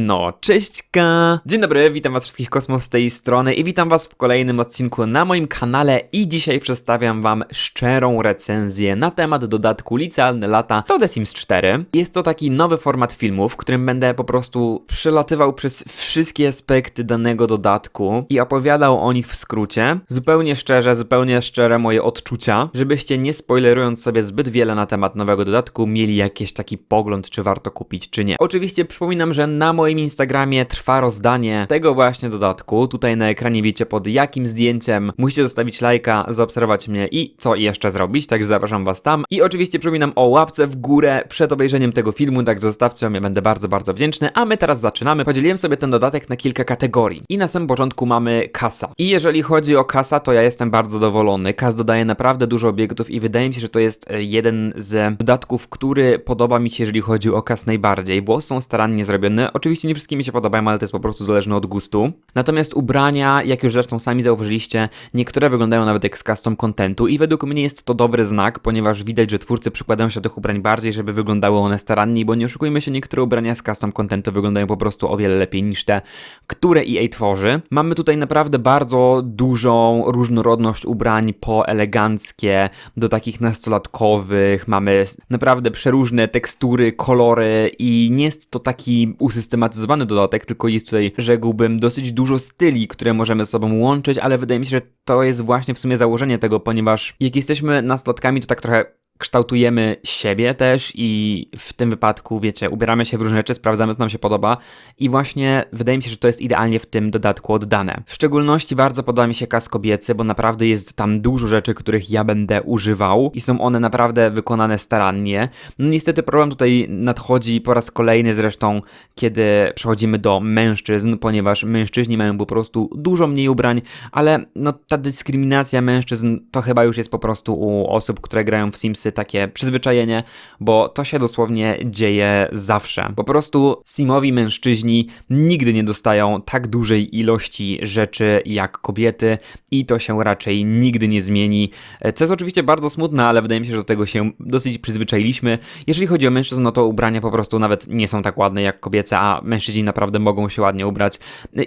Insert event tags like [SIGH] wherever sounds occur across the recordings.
No, cześćka! Dzień dobry, witam was wszystkich Kosmos z tej strony i witam was w kolejnym odcinku na moim kanale i dzisiaj przedstawiam wam szczerą recenzję na temat dodatku Licealne Lata do The Sims 4. Jest to taki nowy format filmu, w którym będę po prostu przelatywał przez wszystkie aspekty danego dodatku i opowiadał o nich w skrócie. Zupełnie szczerze, zupełnie szczere moje odczucia, żebyście nie spoilerując sobie zbyt wiele na temat nowego dodatku, mieli jakiś taki pogląd, czy warto kupić, czy nie. Oczywiście przypominam, że na moim Instagramie trwa rozdanie tego właśnie dodatku. Tutaj na ekranie wiecie pod jakim zdjęciem musicie zostawić lajka, zaobserwować mnie i co jeszcze zrobić, także zapraszam was tam. I oczywiście przypominam o łapce w górę przed obejrzeniem tego filmu, także zostawcie ją, ja będę bardzo, bardzo wdzięczny. A my teraz zaczynamy. Podzieliłem sobie ten dodatek na kilka kategorii. I na samym początku mamy kasa. I jeżeli chodzi o kasa, to ja jestem bardzo zadowolony. Kas dodaje naprawdę dużo obiektów i wydaje mi się, że to jest e, jeden z dodatków, który podoba mi się, jeżeli chodzi o kas najbardziej. Włosy są starannie zrobione. Oczywiście nie wszystkie mi się podobają, ale to jest po prostu zależne od gustu. Natomiast ubrania, jak już zresztą sami zauważyliście, niektóre wyglądają nawet jak z custom contentu i według mnie jest to dobry znak, ponieważ widać, że twórcy przykładają się do tych ubrań bardziej, żeby wyglądały one staranniej, bo nie oszukujmy się, niektóre ubrania z custom contentu wyglądają po prostu o wiele lepiej niż te, które EA tworzy. Mamy tutaj naprawdę bardzo dużą różnorodność ubrań po eleganckie, do takich nastolatkowych, mamy naprawdę przeróżne tekstury, kolory i nie jest to taki usystematyzowany dodatek, tylko jest tutaj, rzekłbym, dosyć dużo styli, które możemy ze sobą łączyć, ale wydaje mi się, że to jest właśnie w sumie założenie tego, ponieważ jak jesteśmy nastolatkami, to tak trochę kształtujemy siebie też i w tym wypadku, wiecie, ubieramy się w różne rzeczy, sprawdzamy, co nam się podoba i właśnie wydaje mi się, że to jest idealnie w tym dodatku oddane. W szczególności bardzo podoba mi się kas kobiecy, bo naprawdę jest tam dużo rzeczy, których ja będę używał i są one naprawdę wykonane starannie. No niestety problem tutaj nadchodzi po raz kolejny zresztą, kiedy przechodzimy do mężczyzn, ponieważ mężczyźni mają po prostu dużo mniej ubrań, ale no ta dyskryminacja mężczyzn to chyba już jest po prostu u osób, które grają w Simsy takie przyzwyczajenie, bo to się dosłownie dzieje zawsze. Po prostu simowi mężczyźni nigdy nie dostają tak dużej ilości rzeczy jak kobiety i to się raczej nigdy nie zmieni. Co jest oczywiście bardzo smutne, ale wydaje mi się, że do tego się dosyć przyzwyczailiśmy. Jeżeli chodzi o mężczyzn, no to ubrania po prostu nawet nie są tak ładne jak kobiece, a mężczyźni naprawdę mogą się ładnie ubrać.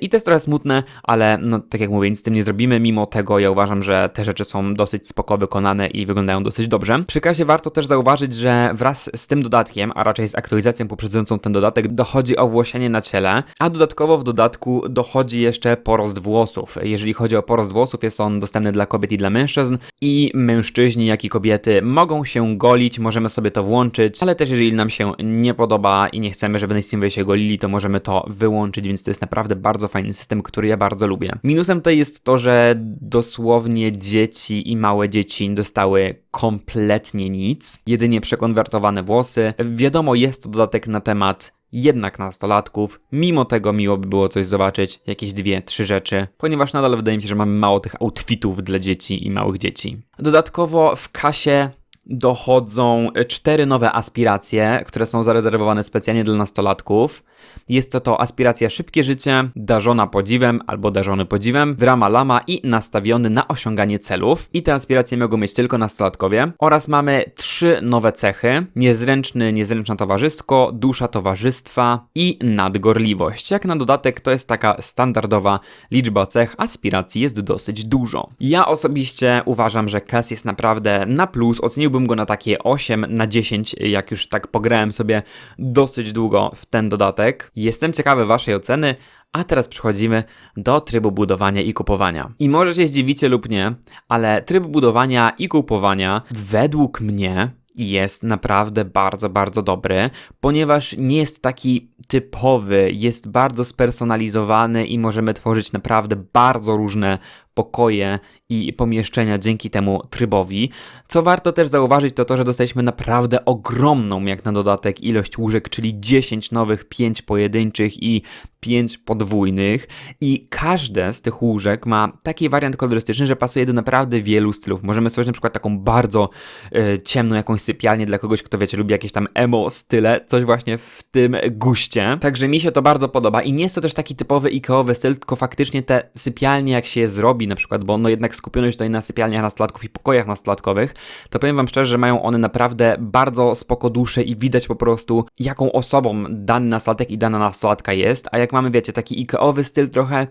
I to jest trochę smutne, ale no tak jak mówię, nic z tym nie zrobimy. Mimo tego ja uważam, że te rzeczy są dosyć spoko wykonane i wyglądają dosyć dobrze. Przy razie warto też zauważyć, że wraz z tym dodatkiem, a raczej z aktualizacją poprzedzającą ten dodatek, dochodzi owłosienie na ciele, a dodatkowo w dodatku dochodzi jeszcze porost włosów. Jeżeli chodzi o porost włosów, jest on dostępny dla kobiet i dla mężczyzn i mężczyźni, jak i kobiety mogą się golić, możemy sobie to włączyć, ale też jeżeli nam się nie podoba i nie chcemy, żeby nasi się golili, to możemy to wyłączyć, więc to jest naprawdę bardzo fajny system, który ja bardzo lubię. Minusem tutaj jest to, że dosłownie dzieci i małe dzieci dostały kompletnie nic, jedynie przekonwertowane włosy. Wiadomo, jest to dodatek na temat jednak nastolatków. Mimo tego miło by było coś zobaczyć, jakieś dwie, trzy rzeczy, ponieważ nadal wydaje mi się, że mamy mało tych outfitów dla dzieci i małych dzieci. Dodatkowo w kasie dochodzą cztery nowe aspiracje, które są zarezerwowane specjalnie dla nastolatków. Jest to to aspiracja szybkie życie, darzona podziwem albo darzony podziwem, drama lama i nastawiony na osiąganie celów. I te aspiracje mogą mieć tylko nastolatkowie. Oraz mamy trzy nowe cechy: niezręczny, niezręczna towarzysko, dusza towarzystwa i nadgorliwość. Jak na dodatek to jest taka standardowa liczba cech, aspiracji jest dosyć dużo. Ja osobiście uważam, że Kes jest naprawdę na plus, oceniłbym go na takie 8 na 10, jak już tak pograłem sobie dosyć długo w ten dodatek. Jestem ciekawy Waszej oceny, a teraz przechodzimy do trybu budowania i kupowania. I może się zdziwicie lub nie, ale tryb budowania i kupowania według mnie jest naprawdę bardzo, bardzo dobry, ponieważ nie jest taki typowy, jest bardzo spersonalizowany i możemy tworzyć naprawdę bardzo różne pokoje i pomieszczenia dzięki temu trybowi. Co warto też zauważyć, to to, że dostaliśmy naprawdę ogromną, jak na dodatek, ilość łóżek, czyli 10 nowych, 5 pojedynczych i 5 podwójnych. I każde z tych łóżek ma taki wariant kolorystyczny, że pasuje do naprawdę wielu stylów. Możemy stworzyć na przykład taką bardzo y, ciemną jakąś sypialnię dla kogoś, kto wiecie, lubi jakieś tam emo style, coś właśnie w tym guście. Także mi się to bardzo podoba i nie jest to też taki typowy ikeowy styl, tylko faktycznie te sypialnie, jak się je zrobi, lobby na przykład, bo no jednak skupione się tutaj na sypialniach nastolatków i pokojach nastolatkowych, to powiem wam szczerze, że mają one naprawdę bardzo spoko dusze i widać po prostu, jaką osobą dany nastolatek i dana nastolatka jest, a jak mamy, wiecie, taki ikeowy styl trochę,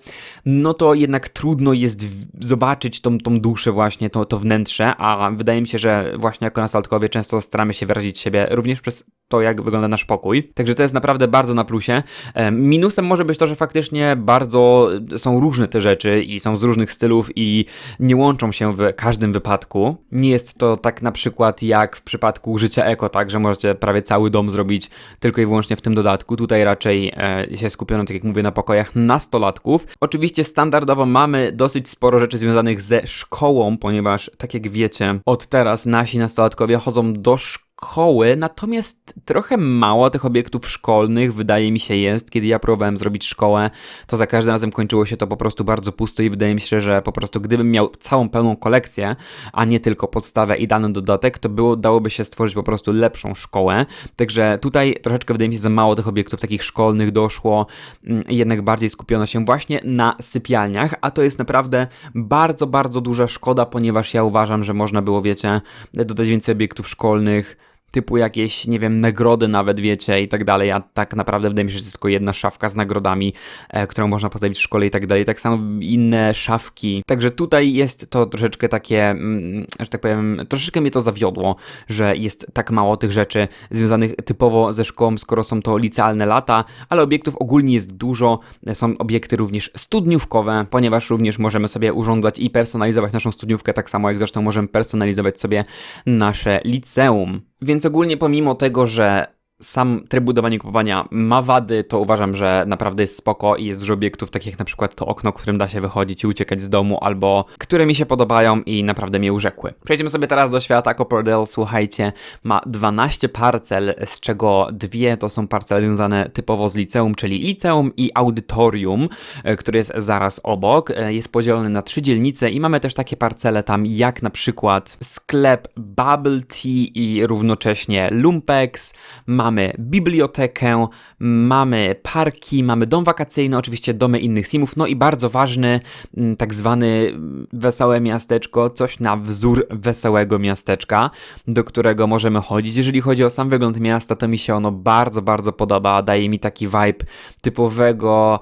no to jednak trudno jest zobaczyć tą, tą duszę właśnie, to, to wnętrze, a wydaje mi się, że właśnie jako nastolatkowie często staramy się wyrazić siebie również przez to, jak wygląda nasz pokój. Także to jest naprawdę bardzo na plusie. E, Minusem może być to, że faktycznie bardzo są różne te rzeczy i są z różnych stylów i nie łączą się w każdym wypadku. Nie jest to tak na przykład jak w przypadku życia eko, tak, że możecie prawie cały dom zrobić tylko i wyłącznie w tym dodatku. Tutaj raczej e, się skupiono, tak jak mówię, na pokojach nastolatków. Oczywiście standardowo mamy dosyć sporo rzeczy związanych ze szkołą, ponieważ tak jak wiecie, od teraz nasi nastolatkowie chodzą do szkoły szkoły, natomiast trochę mało tych obiektów szkolnych wydaje mi się jest. Kiedy ja próbowałem zrobić szkołę, to za każdym razem kończyło się to po prostu bardzo pusto i wydaje mi się, że po prostu gdybym miał całą pełną kolekcję, a nie tylko podstawę i dany dodatek, to było, dałoby się stworzyć po prostu lepszą szkołę. Także tutaj troszeczkę wydaje mi się za mało tych obiektów takich szkolnych doszło, mm, jednak bardziej skupiono się właśnie na sypialniach, a to jest naprawdę bardzo, bardzo duża szkoda, ponieważ ja uważam, że można było, wiecie, dodać więcej obiektów szkolnych, typu jakieś, nie wiem, nagrody nawet, wiecie, i tak dalej, a tak naprawdę wydaje mi się, że jest tylko jedna szafka z nagrodami, e, którą można postawić w szkole i tak dalej, tak samo inne szafki, także tutaj jest to troszeczkę takie, mm, że tak powiem, troszeczkę mnie to zawiodło, że jest tak mało tych rzeczy związanych typowo ze szkołą, skoro są to licealne lata, ale obiektów ogólnie jest dużo, są obiekty również studniówkowe, ponieważ również możemy sobie urządzać i personalizować naszą studniówkę, tak samo jak zresztą możemy personalizować sobie nasze liceum. Więc ogólnie pomimo tego, że sam tryb budowania i kupowania ma wady, to uważam, że naprawdę jest spoko i jest dużo obiektów, takich jak na przykład to okno, którym da się wychodzić i uciekać z domu, albo które mi się podobają i naprawdę mnie urzekły. Przejdziemy sobie teraz do świata Copperdale, słuchajcie, ma 12 parcel, z czego dwie to są parcele związane typowo z liceum, czyli liceum i audytorium, e, które jest zaraz obok. E, Jest podzielony na trzy dzielnice i mamy też takie parcele tam jak na przykład sklep Bubble Tea i równocześnie Lumpex, mamy bibliotekę, mamy parki, mamy dom wakacyjny, oczywiście domy innych simów, no i bardzo ważny mm, tak zwany wesołe miasteczko, coś na wzór wesołego miasteczka, do którego możemy chodzić. Jeżeli chodzi o sam wygląd miasta, to mi się ono bardzo, bardzo podoba, daje mi taki vibe typowego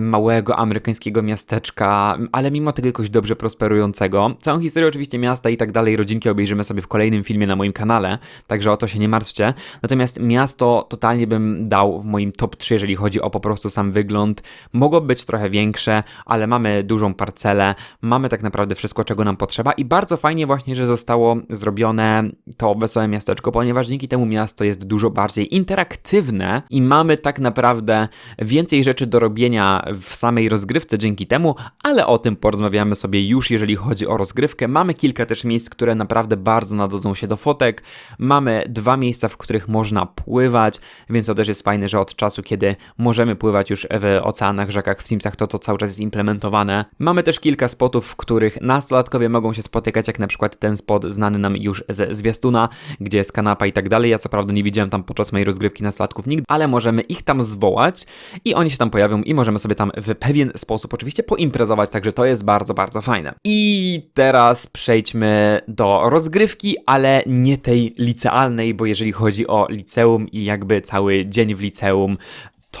małego amerykańskiego miasteczka, ale mimo tego jakoś dobrze prosperującego. Całą historię oczywiście miasta i tak dalej, rodzinki obejrzymy sobie w kolejnym filmie na moim kanale, także o to się nie martwcie. Natomiast miasto totalnie bym dał w moim top 3, jeżeli chodzi o po prostu sam wygląd. Mogło być trochę większe, ale mamy dużą parcelę, mamy tak naprawdę wszystko, czego nam potrzeba i bardzo fajnie właśnie, że zostało zrobione to wesołe miasteczko, ponieważ dzięki temu miasto jest dużo bardziej interaktywne i mamy tak naprawdę więcej rzeczy do robienia w samej rozgrywce dzięki temu, ale o tym porozmawiamy sobie już, jeżeli chodzi o rozgrywkę. Mamy kilka też miejsc, które naprawdę bardzo nadadzą się do fotek. Mamy dwa miejsca, w których można pływać, więc to też jest fajne, że od czasu, kiedy możemy pływać już w oceanach, rzekach, w Simsach, to to cały czas jest implementowane. Mamy też kilka spotów, w których nastolatkowie mogą się spotykać, jak na przykład ten spot znany nam już ze zwiastuna, gdzie jest kanapa i tak dalej. Ja co prawda nie widziałem tam podczas mojej rozgrywki nastolatków nigdy, ale możemy ich tam zwołać i oni się tam pojawią i możemy sobie tam w pewien sposób oczywiście poimprezować, także to jest bardzo, bardzo fajne. I teraz przejdźmy do rozgrywki, ale nie tej licealnej, bo jeżeli chodzi o liceum i jakby cały dzień w liceum,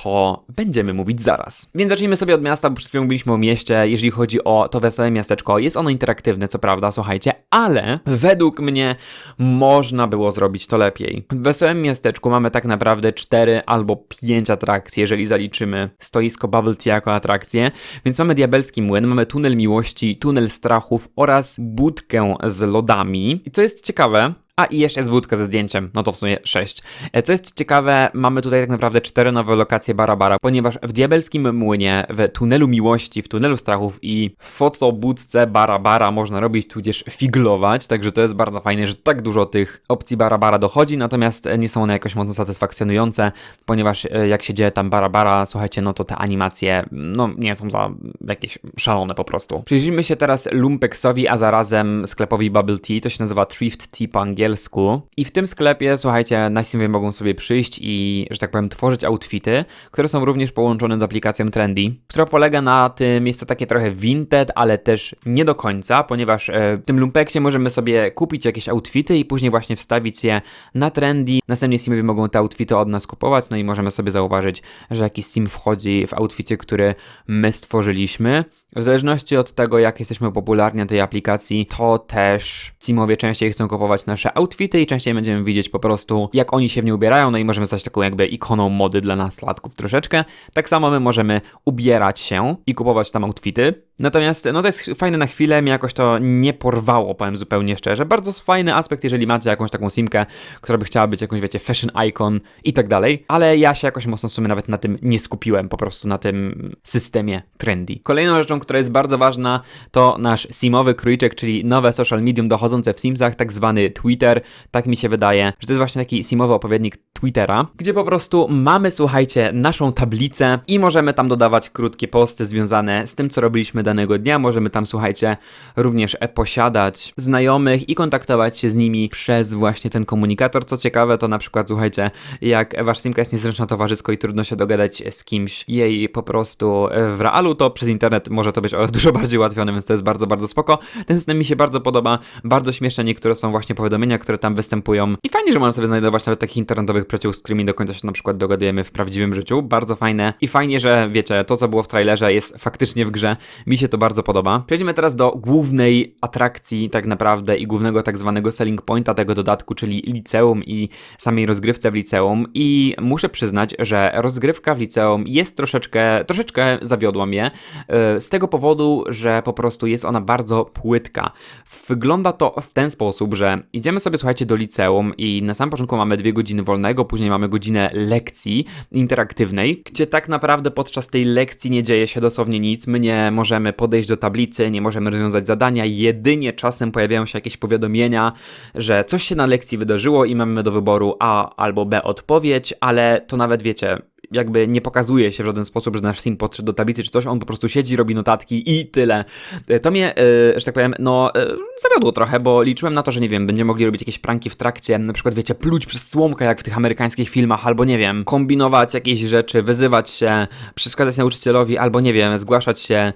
to będziemy mówić zaraz. Więc zacznijmy sobie od miasta, bo przed chwilą mówiliśmy o mieście. Jeżeli chodzi o to wesołe miasteczko, jest ono interaktywne, co prawda, słuchajcie, ale według mnie można było zrobić to lepiej. W wesołym miasteczku mamy tak naprawdę 4 albo 5 atrakcji, jeżeli zaliczymy stoisko Bubble Tea jako atrakcję. Więc mamy diabelski młyn, mamy tunel miłości, tunel strachów oraz budkę z lodami. I co jest ciekawe, a i jeszcze jest wódka ze zdjęciem, no to w sumie 6. Co jest ciekawe, mamy tutaj tak naprawdę cztery nowe lokacje Barabara, ponieważ w Diabelskim Młynie, w Tunelu Miłości, w Tunelu Strachów i w fotobudce Barabara można robić tudzież figlować, także to jest bardzo fajne, że tak dużo tych opcji Barabara dochodzi, natomiast nie są one jakoś mocno satysfakcjonujące, ponieważ e, jak się dzieje tam Barabara, słuchajcie, no to te animacje, no nie są za jakieś szalone po prostu. Przyjrzyjmy się teraz Lumpexowi, a zarazem sklepowi Bubble Tea, to się nazywa Thrift Tea po angielsku, angielsku. I w tym sklepie, słuchajcie, nasi mogą sobie przyjść i, że tak powiem, tworzyć outfity, które są również połączone z aplikacją Trendy, która polega na tym, jest to takie trochę vinted, ale też nie do końca, ponieważ e, w tym lumpeksie możemy sobie kupić jakieś outfity i później właśnie wstawić je na Trendy. Następnie simowie mogą te outfity od nas kupować, no i możemy sobie zauważyć, że jakiś sim wchodzi w outficie, który my stworzyliśmy. W zależności od tego, jak jesteśmy popularni na tej aplikacji, to też Simowie częściej chcą kupować nasze outfity i częściej będziemy widzieć po prostu, jak oni się w nie ubierają, no i możemy stać taką jakby ikoną mody dla nastolatków troszeczkę. Tak samo my możemy ubierać się i kupować tam outfity. Natomiast, no to jest fajne na chwilę, mnie jakoś to nie porwało, powiem zupełnie szczerze. Bardzo fajny aspekt, jeżeli macie jakąś taką simkę, która by chciała być jakąś, wiecie, fashion icon i tak dalej, ale ja się jakoś mocno w sumie nawet na tym nie skupiłem, po prostu na tym systemie trendy. Kolejną rzeczą, która jest bardzo ważna, to nasz simowy krójczek, czyli nowe social medium dochodzące w Simsach, tak zwany Twitter. Tak mi się wydaje, że to jest właśnie taki simowy opowiednik Twittera, gdzie po prostu mamy, słuchajcie, naszą tablicę i możemy tam dodawać krótkie posty związane z tym, co robiliśmy danego dnia. Możemy tam, słuchajcie, również posiadać znajomych i kontaktować się z nimi przez właśnie ten komunikator. Co ciekawe, to na przykład, słuchajcie, jak wasz simka jest niezręczna towarzysko i trudno się dogadać z kimś jej po prostu w realu, to przez internet może to być [LAUGHS] dużo bardziej ułatwione, więc to jest bardzo, bardzo spoko. Ten system mi się bardzo podoba, bardzo śmieszne niektóre są właśnie powiadomienia, które tam występują i fajnie, że można sobie znajdować nawet takich internetowych przyjaciół, z którymi do końca się na przykład dogadujemy w prawdziwym życiu. Bardzo fajne i fajnie, że wiecie, to co było w trailerze jest faktycznie w grze. Mi się to bardzo podoba. Przejdźmy teraz do głównej atrakcji tak naprawdę i głównego tak zwanego selling pointa tego dodatku, czyli liceum i samej rozgrywce w liceum i muszę przyznać, że rozgrywka w liceum jest troszeczkę, troszeczkę zawiodła mnie e, z tego powodu, że po prostu jest ona bardzo płytka. Wygląda to w ten sposób, że idziemy sobie, słuchajcie, do liceum i na samym początku mamy dwie godziny wolnego, później mamy godzinę lekcji interaktywnej, gdzie tak naprawdę podczas tej lekcji nie dzieje się dosłownie nic. My nie możemy podejść do tablicy, nie możemy rozwiązać zadania, jedynie czasem pojawiają się jakieś powiadomienia, że coś się na lekcji wydarzyło i mamy do wyboru A albo B odpowiedź, ale to nawet wiecie, jakby nie pokazuje się w żaden sposób, że nasz sim podszedł do tablicy czy coś, on po prostu siedzi, robi notatki i tyle. E, to mnie, yy, że tak powiem, no yy, zawiodło trochę, bo liczyłem na to, że nie wiem, będziemy mogli robić jakieś pranki w trakcie, na przykład wiecie, pluć przez słomkę jak w tych amerykańskich filmach, albo nie wiem, kombinować jakieś rzeczy, wyzywać się, przeszkadzać nauczycielowi, albo nie wiem, zgłaszać się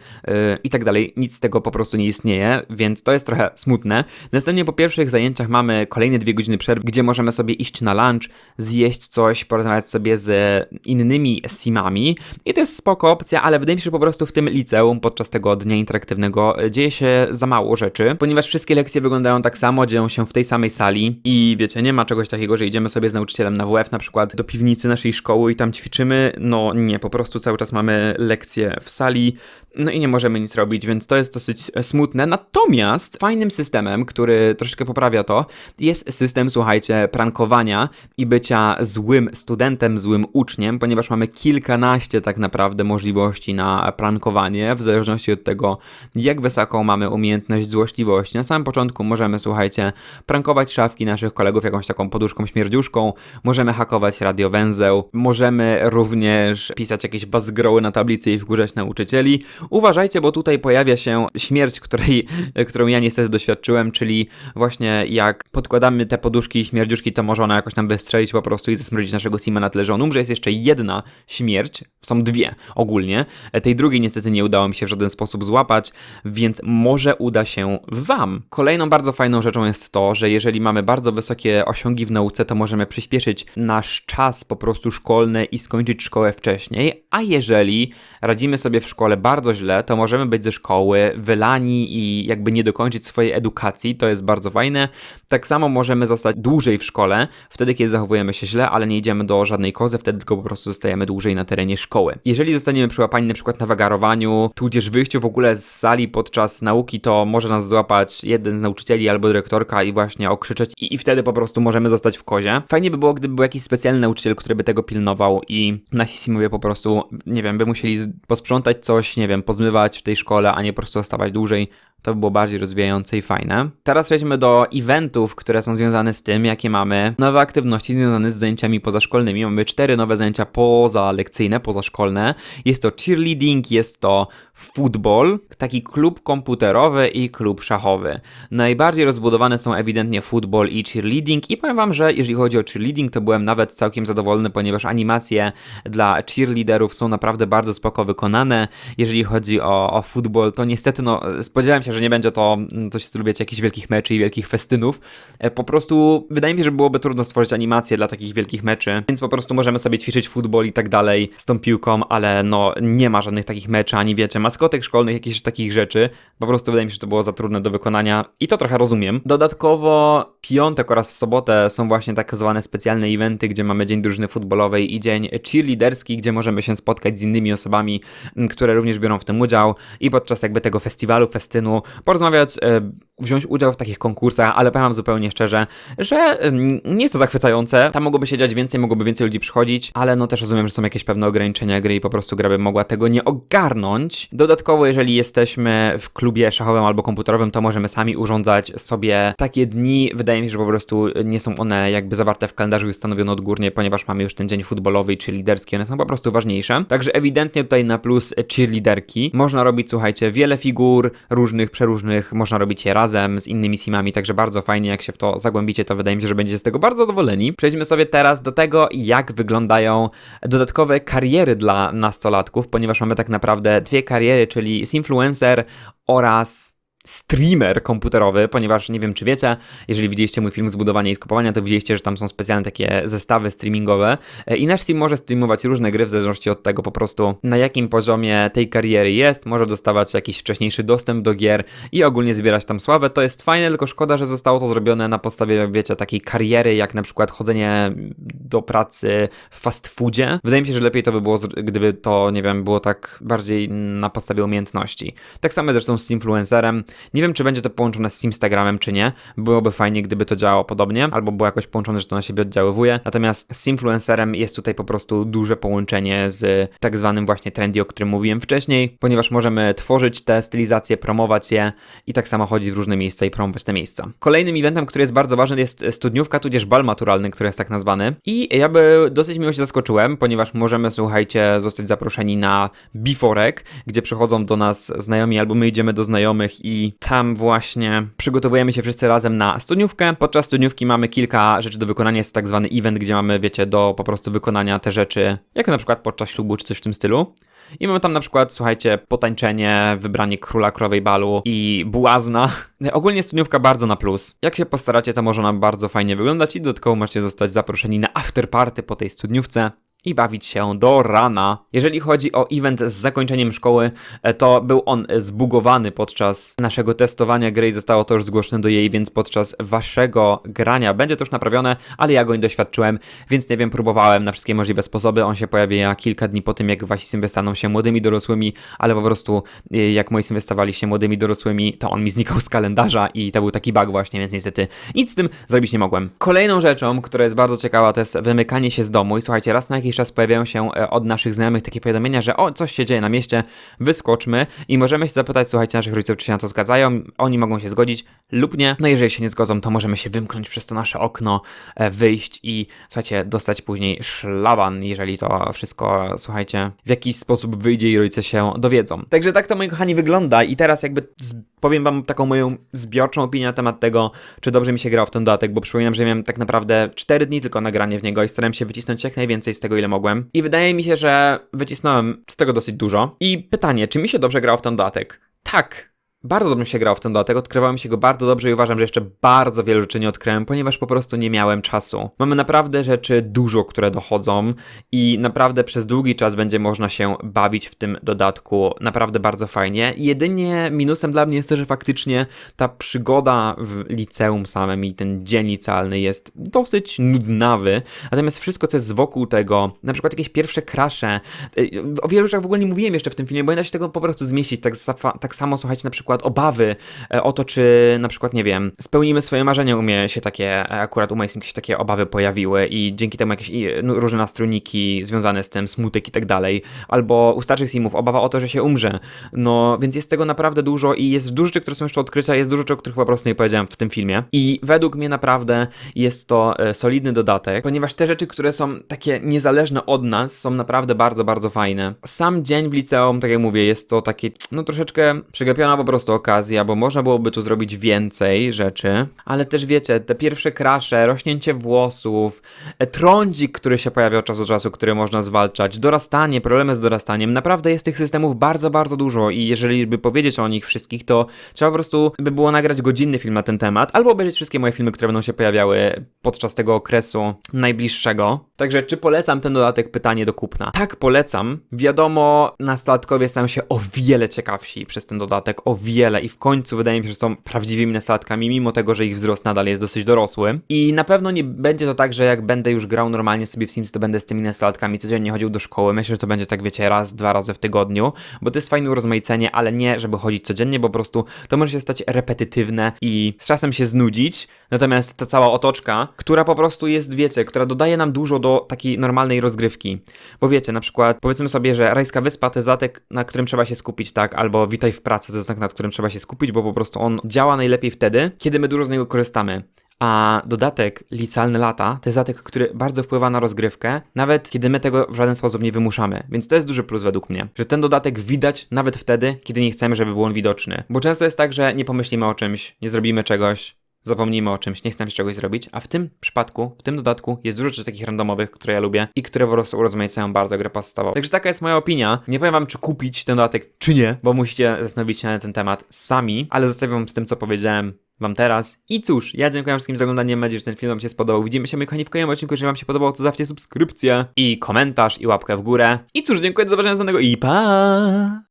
i tak dalej. Nic z tego po prostu nie istnieje, więc to jest trochę smutne. Następnie po pierwszych zajęciach mamy kolejne dwie godziny przerwy, gdzie możemy sobie iść na lunch, zjeść coś, porozmawiać sobie z innymi innymi simami i to jest spoko opcja, ale wydaje mi się, że po prostu w tym liceum podczas tego dnia interaktywnego e, dzieje się za mało rzeczy, ponieważ wszystkie lekcje wyglądają tak samo, dzieją się w tej samej sali i wiecie, nie ma czegoś takiego, że idziemy sobie z nauczycielem na WF na przykład do piwnicy naszej szkoły i tam ćwiczymy, no nie, po prostu cały czas mamy lekcje w sali, no i nie możemy nic robić, więc to jest dosyć e, smutne. Natomiast fajnym systemem, który troszeczkę poprawia to, jest system, słuchajcie, prankowania i bycia złym studentem, złym uczniem, ponieważ mamy kilkanaście tak naprawdę możliwości na prankowanie, w zależności od tego, jak wysoką mamy umiejętność złośliwości. Na samym początku możemy, słuchajcie, prankować szafki naszych kolegów jakąś taką poduszką śmierdziuszką, możemy hakować radiowęzeł, możemy również pisać jakieś bazgroły na tablicy i wkurzać nauczycieli. Uważajcie, bo tutaj pojawia się śmierć, której, którą ja niestety doświadczyłem, czyli właśnie jak podkładamy te poduszki i śmierdziuszki, to może ona jakoś nam wystrzelić po prostu i zasmrodzić naszego sima na tle, że on umrze. Jest jeszcze jedna śmierć, są dwie ogólnie. Tej drugiej niestety nie udało mi się w żaden sposób złapać, więc może uda się Wam. Kolejną bardzo fajną rzeczą jest to, że jeżeli mamy bardzo wysokie osiągi w nauce, to możemy przyspieszyć nasz czas po prostu szkolny i skończyć szkołę wcześniej, a jeżeli radzimy sobie w szkole bardzo źle, to możemy być ze szkoły wylani i jakby nie dokończyć swojej edukacji, to jest bardzo fajne. Tak samo możemy zostać dłużej w szkole, wtedy kiedy zachowujemy się źle, ale nie idziemy do żadnej kozy, wtedy tylko po prostu zostajemy dłużej na terenie szkoły. Jeżeli zostaniemy przyłapani na przykład na wagarowaniu, tudzież wyjściu w ogóle z sali podczas nauki, to może nas złapać jeden z nauczycieli albo dyrektorka i właśnie okrzyczeć i, i wtedy po prostu możemy zostać w kozie. Fajnie by było, gdyby był jakiś specjalny nauczyciel, który by tego pilnował i nasi simowie po prostu, nie wiem, by musieli posprzątać coś, nie wiem, pozmywać w tej szkole, a nie po prostu zostawać dłużej to by było bardziej rozwijające i fajne. Teraz przejdźmy do eventów, które są związane z tym, jakie mamy nowe aktywności związane z zajęciami pozaszkolnymi. Mamy cztery nowe zajęcia pozalekcyjne, pozaszkolne. Jest to cheerleading, jest to football, taki klub komputerowy i klub szachowy. Najbardziej rozbudowane są ewidentnie football i cheerleading i powiem wam, że jeżeli chodzi o cheerleading, to byłem nawet całkiem zadowolony, ponieważ animacje dla cheerleaderów są naprawdę bardzo spoko wykonane. Jeżeli chodzi o, o football, to niestety no, spodziewałem się, że nie będzie to mm, coś w stylu, jakichś wielkich meczy i wielkich festynów. E, Po prostu wydaje mi się, że byłoby trudno stworzyć animację dla takich wielkich meczy, więc po prostu możemy sobie ćwiczyć futbol i tak dalej z tą piłką, ale no nie ma żadnych takich meczy, ani wiecie, maskotek szkolnych, jakichś takich rzeczy. Po prostu wydaje mi się, że to było za trudne do wykonania i to trochę rozumiem. Dodatkowo piątek oraz w sobotę są właśnie tak zwane specjalne eventy, gdzie mamy dzień drużyny futbolowej i dzień cheerleaderski, gdzie możemy się spotkać z innymi osobami, m, które również biorą w tym udział i podczas jakby tego festiwalu, festynu porozmawiać, e, wziąć udział w takich konkursach, ale powiem wam zupełnie szczerze, że em, nie jest to zachwycające. Tam mogłoby się dziać więcej, mogłoby więcej ludzi przychodzić, ale no też rozumiem, że są jakieś pewne ograniczenia gry i po prostu gra by mogła tego nie ogarnąć. Dodatkowo, jeżeli jesteśmy w klubie szachowym albo komputerowym, to możemy sami urządzać sobie takie dni. Wydaje mi się, że po prostu nie są one jakby zawarte w kalendarzu i ustanowione odgórnie, ponieważ mamy już ten dzień futbolowy czy liderski, one są po prostu ważniejsze. Także ewidentnie tutaj na plus cheerleaderki. Można robić, słuchajcie, wiele figur różnych, przeróżnych, można robić je razem z innymi simami, także bardzo fajnie, jak się w to zagłębicie, to wydaje mi się, że będziecie z tego bardzo zadowoleni. Przejdźmy sobie teraz do tego, jak wyglądają dodatkowe kariery dla nastolatków, ponieważ mamy tak naprawdę dwie kariery, czyli influencer oraz streamer komputerowy, ponieważ nie wiem czy wiecie, jeżeli widzieliście mój film Zbudowanie i skupowania, to widzieliście, że tam są specjalne takie zestawy streamingowe E, i nasz stream może streamować różne gry w zależności od tego po prostu na jakim poziomie tej kariery jest, może dostawać jakiś wcześniejszy dostęp do gier i ogólnie zbierać tam sławę. To jest fajne, tylko szkoda, że zostało to zrobione na podstawie, wiecie, takiej kariery, jak na przykład chodzenie do pracy w fast foodzie. Wydaje mi się, że lepiej to by było, gdyby to, nie wiem, było tak bardziej na podstawie umiejętności. Tak samo zresztą z influencerem. Nie wiem, czy będzie to połączone z Instagramem, czy nie. Byłoby fajnie, gdyby to działało podobnie, albo było jakoś połączone, że to na siebie oddziaływuje. Natomiast z influencerem jest tutaj po prostu duże połączenie z tak zwanym właśnie trendy, o którym mówiłem wcześniej, ponieważ możemy tworzyć te stylizacje, promować je i tak samo chodzić w różne miejsca i promować te miejsca. Kolejnym eventem, który jest bardzo ważny, jest studniówka, tudzież bal maturalny, który jest tak nazwany. I ja by dosyć miło się zaskoczyłem, ponieważ możemy, słuchajcie, zostać zaproszeni na biforek, gdzie przychodzą do nas znajomi, albo my idziemy do znajomych i tam właśnie przygotowujemy się wszyscy razem na studniówkę. Podczas studniówki mamy kilka rzeczy do wykonania, jest to tak zwany event, gdzie mamy, wiecie, do po prostu wykonania te rzeczy, jak na przykład podczas ślubu czy coś w tym stylu. I mamy tam na przykład, słuchajcie, potańczenie, wybranie króla krowej balu i błazna. [LAUGHS] Ogólnie studniówka bardzo na plus. Jak się postaracie, to może ona bardzo fajnie wyglądać i dodatkowo możecie zostać zaproszeni na afterparty po tej studniówce i bawić się do rana. Jeżeli chodzi o event z zakończeniem szkoły, e, to był on zbugowany podczas naszego testowania gry i zostało to już zgłoszone do jej, więc podczas waszego grania będzie to już naprawione, ale ja go nie doświadczyłem, więc nie wiem, próbowałem na wszystkie możliwe sposoby. On się pojawia kilka dni po tym, jak wasi symby staną się młodymi dorosłymi, ale po prostu e, jak moi symby stawali się młodymi dorosłymi, to on mi znikał z kalendarza i to był taki bug właśnie, więc niestety nic z tym zrobić nie mogłem. Kolejną rzeczą, która jest bardzo ciekawa, to jest wymykanie się z domu i słuchajcie, raz na jakiś czas pojawiają się e, od naszych znajomych takie powiadomienia, że o, coś się dzieje na mieście, wyskoczmy i możemy się zapytać, słuchajcie, naszych rodziców, czy się na to zgadzają, oni mogą się zgodzić lub nie. No jeżeli się nie zgodzą, to możemy się wymknąć przez to nasze okno, e, wyjść i słuchajcie, dostać później szlaban, jeżeli to wszystko, słuchajcie, w jakiś sposób wyjdzie i rodzice się dowiedzą. Także tak to, moi kochani, wygląda i teraz jakby z- powiem wam taką moją zbiorczą opinię na temat tego, czy dobrze mi się grało w ten dodatek, bo przypominam, że miałem tak naprawdę 4 dni tylko nagranie w niego i starałem się wycisnąć jak najwięcej z tego, ile mogłem. I wydaje mi się, że wycisnąłem z tego dosyć dużo. I pytanie, czy mi się dobrze grało w ten dodatek? Tak. Bardzo mi się grało w ten dodatek, odkrywałem mi się go bardzo dobrze i uważam, że jeszcze bardzo wielu rzeczy nie odkryłem, ponieważ po prostu nie miałem czasu. Mamy naprawdę rzeczy dużo, które dochodzą i naprawdę przez długi czas będzie można się bawić w tym dodatku naprawdę bardzo fajnie. Jedynie minusem dla mnie jest to, że faktycznie ta przygoda w liceum samym i ten dzień licealny jest dosyć nudnawy, natomiast wszystko, co jest wokół tego, na przykład jakieś pierwsze krasze, y, o wielu rzeczach w ogóle nie mówiłem jeszcze w tym filmie, bo nie da się tego po prostu zmieścić. Tak, tak samo, słuchajcie, na przykład przykład obawy e, o to, czy na przykład, nie wiem, spełnimy swoje marzenia, u mnie się takie, e, akurat u Simów się takie obawy pojawiły i dzięki temu jakieś no, różne nastrojniki związane z tym, smutek i tak dalej, albo u starszych Simów obawa o to, że się umrze, no więc jest tego naprawdę dużo i jest dużo rzeczy, które są jeszcze odkrycia, jest dużo rzeczy, o których po prostu nie powiedziałem w tym filmie i według mnie naprawdę jest to e, solidny dodatek, ponieważ te rzeczy, które są takie niezależne od nas, są naprawdę bardzo, bardzo fajne. Sam dzień w liceum, tak jak mówię, jest to takie, no troszeczkę przegapiona po prostu okazja, bo można byłoby tu zrobić więcej rzeczy, ale też wiecie, te pierwsze krasze, rośnięcie włosów, e, trądzik, który się pojawia od czasu do czasu, który można zwalczać, dorastanie, problemy z dorastaniem, naprawdę jest tych systemów bardzo, bardzo dużo i jeżeli by powiedzieć o nich wszystkich, to trzeba po prostu by było nagrać godzinny film na ten temat, albo obejrzeć wszystkie moje filmy, które będą się pojawiały podczas tego okresu najbliższego. Także czy polecam ten dodatek? Pytanie do kupna. Tak, polecam. Wiadomo, nastolatkowie stają się o wiele ciekawsi przez ten dodatek, o wiele i w końcu wydaje mi się, że są prawdziwymi nastolatkami, mimo tego, że ich wzrost nadal jest dosyć dorosły. I na pewno nie będzie to tak, że jak będę już grał normalnie sobie w Sims, to będę z tymi nastolatkami codziennie chodził do szkoły. Myślę, że to będzie tak, wiecie, raz, dwa razy w tygodniu, bo to jest fajne urozmaicenie, ale nie, żeby chodzić codziennie, bo po prostu to może się stać repetytywne i z czasem się znudzić. Natomiast ta cała otoczka, która po prostu jest, wiecie, która dodaje nam dużo do takiej normalnej rozgrywki. Bo wiecie, na przykład powiedzmy sobie, że Rajska Wyspa to jest zatek, na którym trzeba się skupić, tak? Albo Witaj w pracy to jest zatek, nad którym trzeba się skupić, bo po prostu on działa najlepiej wtedy, kiedy my dużo z niego korzystamy. A dodatek Licealne Lata to jest dodatek, który bardzo wpływa na rozgrywkę, nawet kiedy my tego w żaden sposób nie wymuszamy. Więc to jest duży plus według mnie, że ten dodatek widać nawet wtedy, kiedy nie chcemy, żeby był on widoczny. Bo często jest tak, że nie pomyślimy o czymś, nie zrobimy czegoś, zapomnijmy o czymś, nie chcemy czegoś zrobić, a w tym przypadku, w tym dodatku jest dużo rzeczy takich randomowych, które ja lubię i które po prostu urozmaicają bardzo grę podstawową. Także taka jest moja opinia. Nie powiem wam, czy kupić ten dodatek, czy nie, bo musicie zastanowić się na ten temat sami, ale zostawiam z tym, co powiedziałem wam teraz. I cóż, ja dziękuję wszystkim za oglądanie, mam nadzieję, że ten film wam się spodobał. Widzimy się, moi kochani, w kolejnym odcinku. Jeżeli wam się podobało, to zostawcie subskrypcję i komentarz i łapkę w górę. I cóż, dziękuję za zobaczenie i pa!